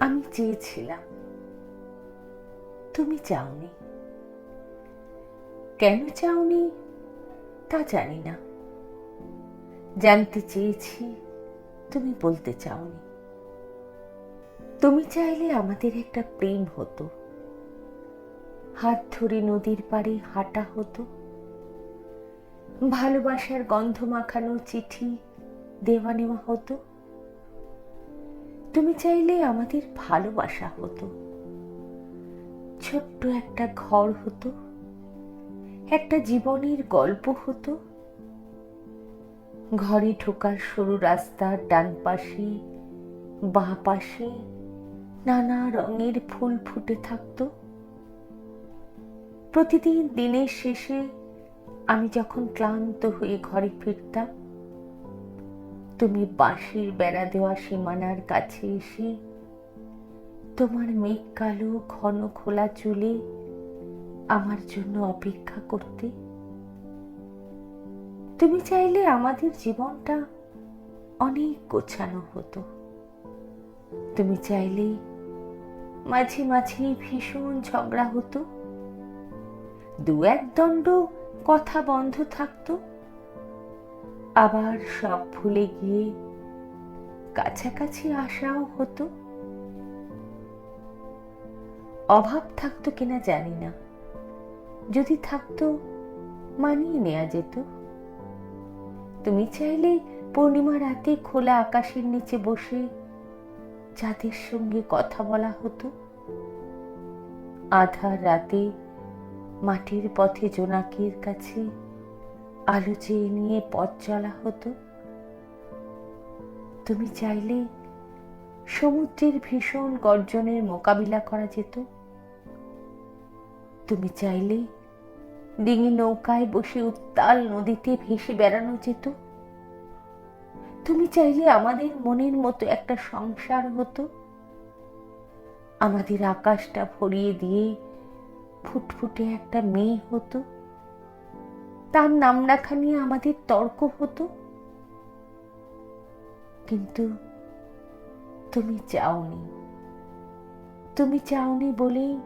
আমি চেয়েছিলাম। তুমি চাওনি। কেন চাওনি তা জানি না। জানতে চেয়েছি, তুমি বলতে চাওনি। তুমি চাইলে আমাদের একটা প্রেম হতো। হাত ধরে নদীর পাড়ে হাঁটা হতো। ভালোবাসার গন্ধ মাখানো চিঠি দেওয়া নেওয়া হতো। তুমি চাইলে আমাদের ভালোবাসা হতো। ছোট্ট একটা ঘর হতো। একটা জীবনের গল্প হতো। ঘরে ঢোকার সরু রাস্তার ডান পাশে, বাঁ পাশে নানা রঙের ফুল ফুটে থাকতো। প্রতিদিন দিনের শেষে আমি যখন ক্লান্ত হয়ে ঘরে ফিরতাম তুমি বাঁশির বেড়া দেওয়া সীমানার কাছে এসে তোমার মেঘ কালো ঘন খোলা চুলে আমার জন্য অপেক্ষা করতে। তুমি চাইলে আমাদের জীবনটা অনেক গোছানো হতো। তুমি চাইলে মাঝে মাঝে ভীষণ ঝগড়া হতো। দু এক দণ্ড কথা বন্ধ থাকতো। আবার সব ভুলে গিয়ে কাছাকাছি আসাও হতো? অভাব থাকতো কিনা জানি না। যদি থাকতো, মানিয়ে নেওয়া যেত। তুমি চাইলে পূর্ণিমা রাতে খোলা আকাশের নিচে বসে যাদের সঙ্গে কথা বলা হতো। আধার রাতে মাটির পথে জোনাকির কাছে আলো চেয়ে নিয়ে পথ চলা হতো। তুমি চাইলে সমুদ্রের ভীষণ গর্জনের মোকাবিলা করা যেত। তুমি চাইলে ডিঙি নৌকায় বসে উত্তাল নদীতে ভেসে বেড়ানো যেত। তুমি চাইলে আমাদের মনের মতো একটা সংসার হতো। আমাদের আকাশটা ভরিয়ে দিয়ে ফুটফুটে একটা মেয়ে হতো। তার নাম রাখা নিয়ে আমাদের তর্ক হতো। কিন্তু তুমি চাওনি। তুমি চাওনি বলেই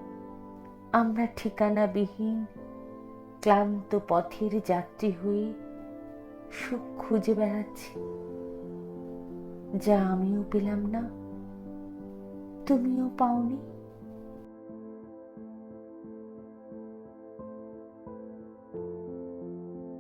আমরা ঠিকানাবিহীন, ক্লান্ত পথের যাত্রী হয়ে সুখ খুঁজে বেড়াচ্ছি। যা আমিও পেলাম না, তুমিও পাওনি।